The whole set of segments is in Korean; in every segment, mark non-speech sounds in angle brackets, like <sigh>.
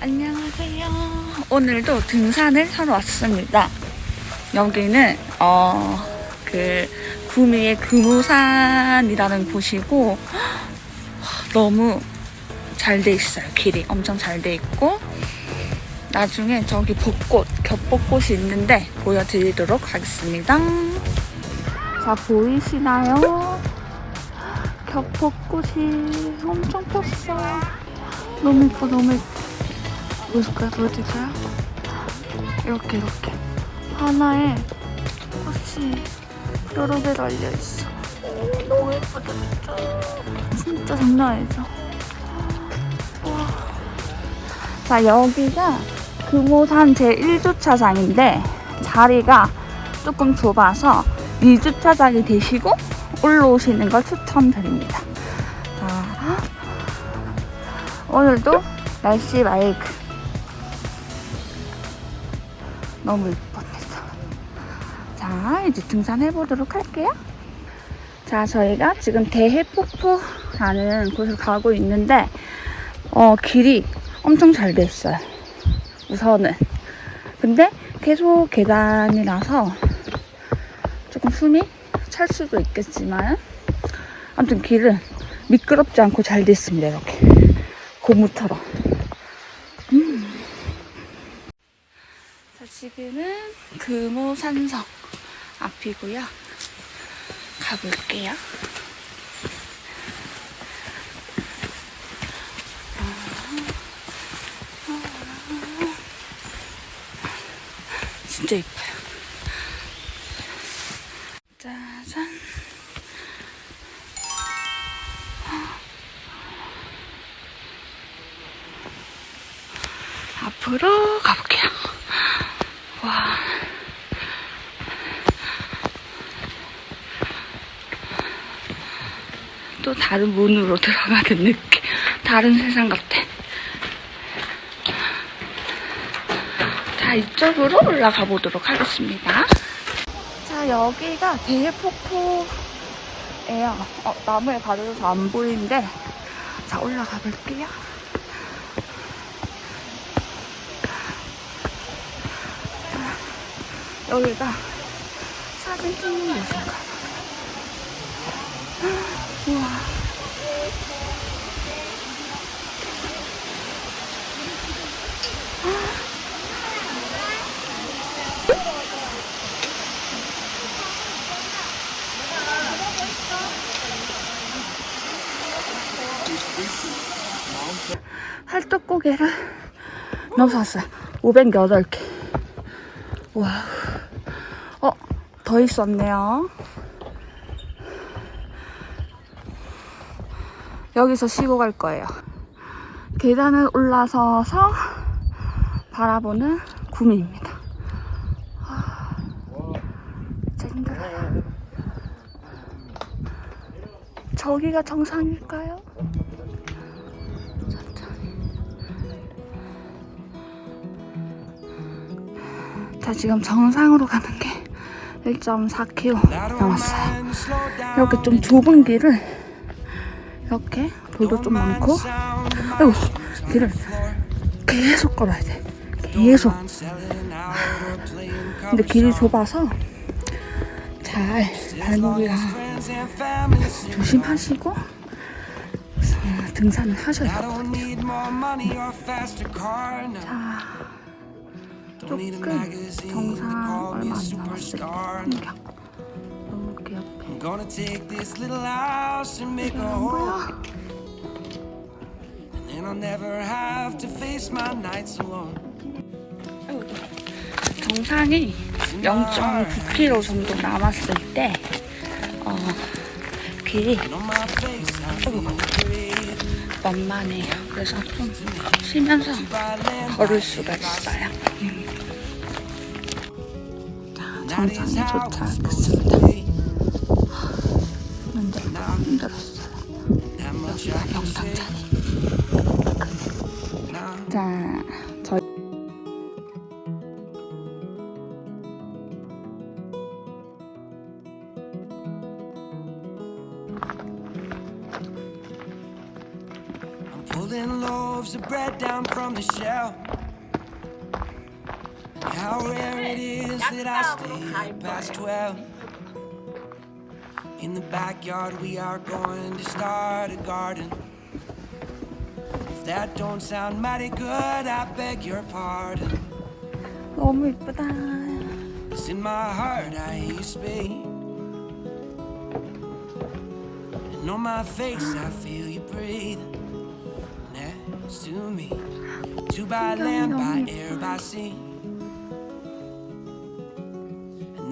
안녕하세요. 오늘도 등산을 하러 왔습니다. 여기는 어 그 구미의 금우산이라는 곳이고 너무 잘 돼 있어요. 길이 엄청 잘 돼 있고 나중에 저기 벚꽃, 겹벚꽃이 있는데 보여드리도록 하겠습니다. 자 보이시나요? 겹벚꽃이 엄청 폈어요. 너무 예뻐, 너무 예뻐. 보여줄까요? 보여드릴까요? 이렇게 이렇게 하나에 꽃이 여러 개 달려있어 오, 너무 예쁘다 진짜 진짜 장난 아니죠? 와. 자 여기가 금오산 제1주차장인데 자리가 조금 좁아서 2주차장이 되시고 올라오시는 걸 추천드립니다 자 오늘도 날씨 맑음 너무 이쁩니다. 자, 이제 등산해 보도록 할게요. 자, 저희가 지금 대해폭포라는 곳을 가고 있는데, 어, 길이 엄청 잘 돼 있어요. 우선은. 근데 계속 계단이라서 조금 숨이 찰 수도 있겠지만, 아무튼 길은 미끄럽지 않고 잘 돼 있습니다. 이렇게. 고무처럼. 자, 지금은 금오산성 앞이고요. 가볼게요. 진짜 이뻐요. 짜잔. 앞으로 가볼게요. 와. 또 다른 문으로 <laughs> 들어가는 느낌. 다른 세상 같아. 자, 이쪽으로 올라가 보도록 하겠습니다. 자, 여기가 대폭포예요. 어, 나무에 가려져서 안 보이는데. 자, 올라가 볼게요. 여기가 사진 찍는 곳인가 살떡고개를 너무 샀어요. 508개. 와. 어, 더 있었네요. 여기서 쉬고 갈 거예요. 계단을 올라서서 바라보는 구미입니다. 아. 저기가 정상일까요? 자, 지금 정상으로 가는 게 1.4km 남았어요. 이렇게 좀 좁은 길을 이렇게 돌도 좀 많고 아이고 길을 계속 걸어야 돼. 계속. 근데 길이 좁아서 잘 발목이랑 조심하시고 어, 등산을 하셔야 될 것 같아요. 자 조금 정상 얼마 안 남았을 때 풍경 너무 and make a 안. 보여? And I'll never have to face my nights alone. 정상이 0.9km 정도 남았을 때, 어, 길이. 만만해요. 그래서 좀 쉬면서 걸을 수가 있어요. 음. 자, 정상에 도착했습니다. 근데 힘들었어요. That much 여기가 I can say. 명당자리. Now, 자, 저희 I'm pulling loaves of bread down from the shelf. How rare it is that I stay up past 12. In the backyard, we are going to start a garden. If that don't sound mighty good, I beg your pardon. 너무 이쁘다. It's in my heart I hear you speak. And on my face I feel you breathe. Next to me. Two by land, by air, by sea.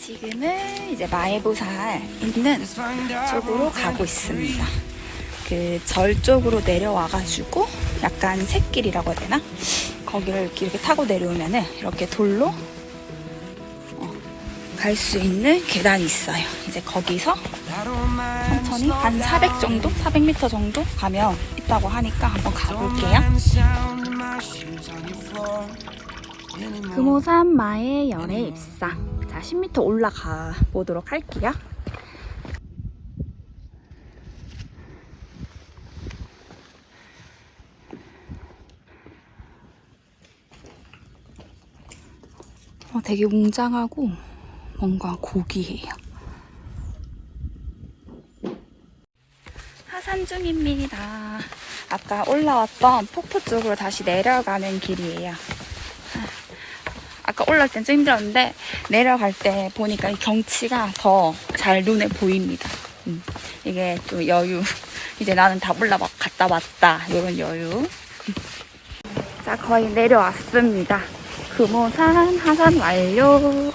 지금은 이제 마에보살 있는 쪽으로 가고 있습니다. 그 절 쪽으로 내려와가지고 약간 샛길이라고 해야 되나? 거기를 이렇게, 이렇게 타고 내려오면은 이렇게 돌로 어, 갈수 있는 계단이 있어요. 이제 거기서 천천히 한 400 정도, 400m 정도 가면 있다고 하니까 한번 가볼게요. Anymore. 금오산 마의 열애 입상. 자, 10m 올라가 보도록 할게요. 어, 되게 웅장하고 뭔가 고귀해요. 하산 중입니다. 아까 올라왔던 폭포 쪽으로 다시 내려가는 길이에요. 아까 올라올 땐 좀 힘들었는데 내려갈 때 보니까 이 경치가 더 잘 눈에 보입니다. 음, 이게 또 여유. <laughs> 이제 나는 다 올라 갔다 왔다. 이런 여유. 자, 거의 내려왔습니다. 금오산 하산 완료.